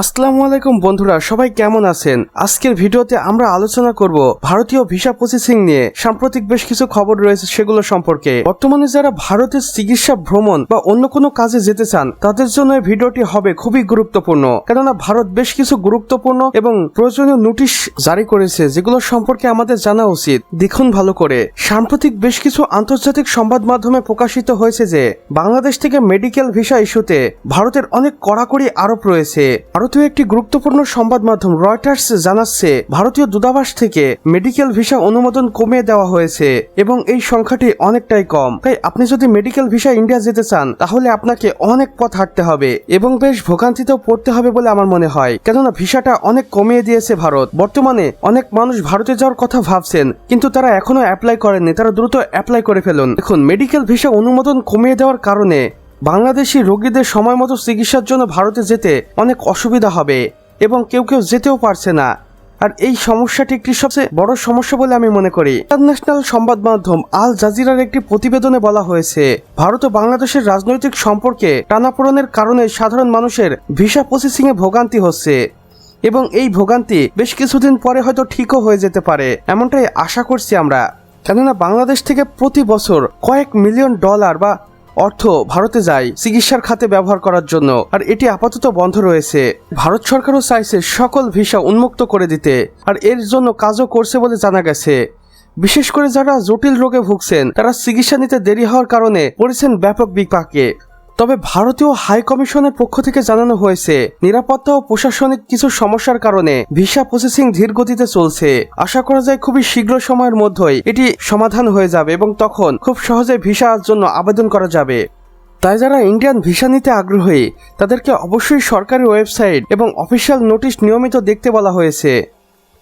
আসসালামু আলাইকুম বন্ধুরা, সবাই কেমন আছেন? আজকের ভিডিওতে আমরা আলোচনা করব ভারতীয় ভিসা প্রসেসিং নিয়ে। সাম্প্রতিক বেশ কিছু খবর রয়েছে সেগুলো সম্পর্কে। বর্তমানে যারা ভারতের চিকিৎসা ভ্রমণ বা অন্য কোনো কাজে যেতে চান, তাদের জন্য এই ভিডিওটি হবে খুবই গুরুত্বপূর্ণ। কেননা ভারত বেশ কিছু গুরুত্বপূর্ণ এবং প্রয়োজনীয় নোটিশ জারি করেছে, যেগুলো সম্পর্কে আমাদের জানা উচিত। দেখুন ভালো করে। সাম্প্রতিক বেশ কিছু আন্তর্জাতিক সংবাদ মাধ্যমে প্রকাশিত হয়েছে যে, বাংলাদেশ থেকে মেডিকেল ভিসা ইস্যুতে ভারতের অনেক কড়াকড়ি আরোপ রয়েছে। ভারতীয় একটি গুরুত্বপূর্ণ সংবাদ মাধ্যম রয়টার্স জানাচ্ছে, ভারতীয় দূতাবাস থেকে মেডিকেল ভিসা অনুমোদন কমিয়ে দেওয়া হয়েছে এবং এই সংখ্যাটি অনেকটাই কম। তাই আপনি যদি মেডিকেল ভিসা ইন্ডিয়া যেতে চান, তাহলে আপনাকে অনেক পথ হাঁটতে হবে এবং বেশ ভোগান্তিতেও পড়তে হবে বলে আমার মনে হয়। কেননা ভিসাটা অনেক কমিয়ে দিয়েছে ভারত। বর্তমানে অনেক মানুষ ভারতে যাওয়ার কথা ভাবছেন, কিন্তু তারা এখনও অ্যাপ্লাই করেননি। তারা দ্রুত অ্যাপ্লাই করে ফেলুন। দেখুন, মেডিকেল ভিসা অনুমোদন কমিয়ে দেওয়ার কারণে বাংলাদেশি রোগীদের সময় মতো চিকিৎসার জন্য ভারতে যেতে অনেক অসুবিধা হবে এবং কেউ কেউ যেতেও পারছে না। আর এই সমস্যাটি একটি সবচেয়ে বড় সমস্যা বলে আমি মনে করি। ইন্টারন্যাশনাল সংবাদ মাধ্যম আল জাজিরার একটি প্রতিবেদনে বলা হয়েছে, ভারত ও বাংলাদেশের রাজনৈতিক সম্পর্কে টানাপোড়নের কারণে সাধারণ মানুষের ভিসা প্রসেসিং এ ভোগান্তি হচ্ছে এবং এই ভোগান্তি বেশ কিছুদিন পরে হয়তো ঠিকও হয়ে যেতে পারে, এমনটাই আশা করছি আমরা। কেননা বাংলাদেশ থেকে প্রতি বছর কয়েক মিলিয়ন ডলার বা অর্থ ভারতে যায় চিকিৎসার খাতে ব্যবহার করার জন্য। আর এটি আপাতত বন্ধ রয়েছে। ভারত সরকারও চাইছে সকল ভিসা উন্মুক্ত করে দিতে। আর এর জন্য কাজও করছে বলে জানা গেছে। বিশেষ করে যারা জটিল রোগে ভুগছেন, তারা চিকিৎসা নিতে দেরি হওয়ার কারণে পড়েছেন ব্যাপক বিপাকে। তবে ভারতীয় হাই কমিশনের পক্ষ থেকে জানানো হয়েছে, নিরাপত্তা ও প্রশাসনিক কিছু সমস্যার কারণে ভিসা প্রসেসিং ধীর গতিতে চলছে। আশা করা যায় খুবই শীঘ্র সময়ের মধ্যেই এটি সমাধান হয়ে যাবে এবং তখন খুব সহজে ভিসার জন্য আবেদন করা যাবে। তাই যারা ইন্ডিয়ান ভিসা নিতে আগ্রহী, তাদেরকে অবশ্যই সরকারি ওয়েবসাইট এবং অফিসিয়াল নোটিশ নিয়মিত দেখতে বলা হয়েছে।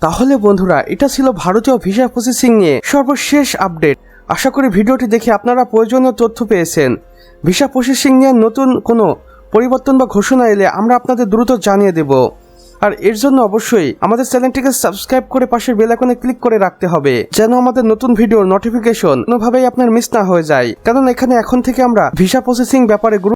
তাহলে বন্ধুরা, এটা ছিল ভারতীয় ভিসা প্রসেসিং নিয়ে সর্বশেষ আপডেট। আশা করি ভিডিওটি দেখে আপনারা প্রয়োজনীয় তথ্য পেয়েছেন। ভিসা প্রসেসিং নিয়ে নতুন কোনো পরিবর্তন বা ঘোষণা এলে আমরা আপনাদের দ্রুত জানিয়ে দেব। আর এর জন্য অবশ্যই আমাদের চ্যানেলটিকে সাবস্ক্রাইব করে পাশের বেল আইকনে ক্লিক করে রাখতে হবে, যেন আমাদের নতুন ভিডিওর নোটিফিকেশন কোনোভাবেই আপনার মিস না হয়ে যায়। কারণ এখানে এখন থেকে আমরা ভিসা প্রসেসিং ব্যাপারে